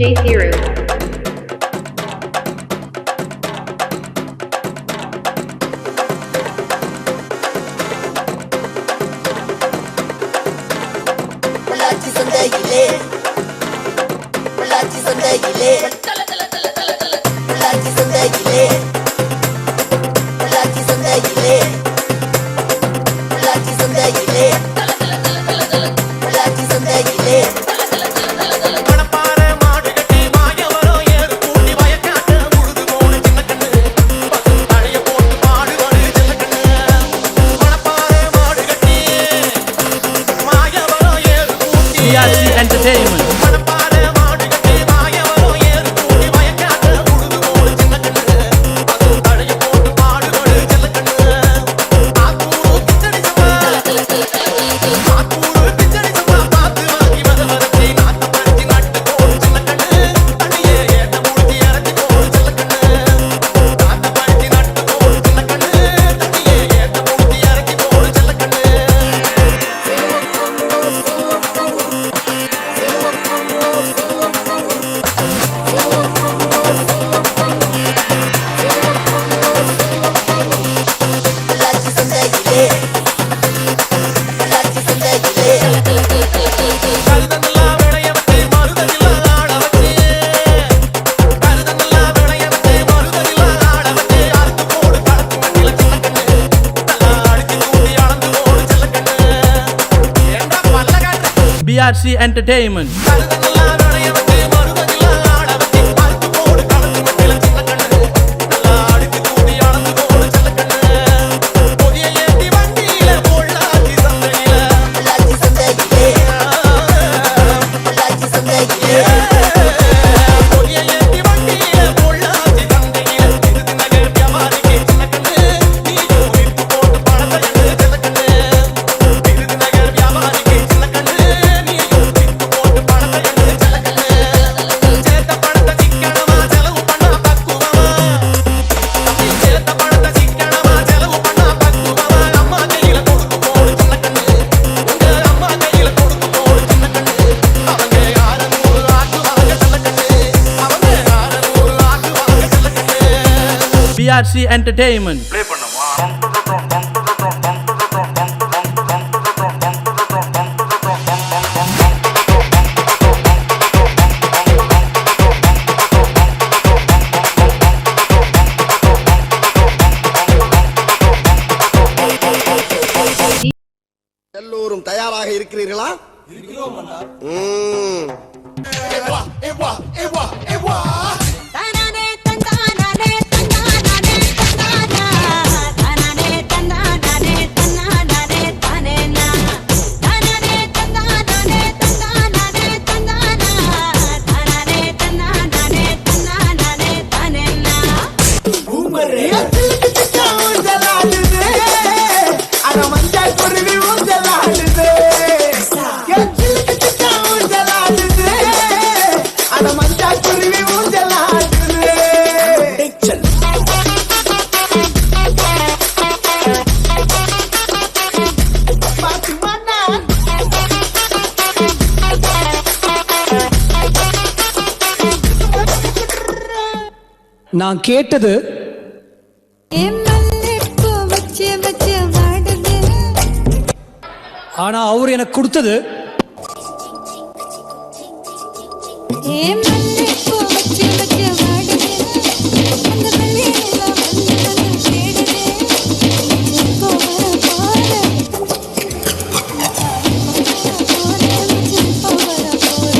J. Thiru. Yeah. Patsy Entertainment. TRC entertainment play பண்ணுமா எல்லோரும் தயாராக இருக்கிறீர்களா இருக்கிறோம் நான் கேட்டது ஆனா அவர் எனக்கு கொடுத்தது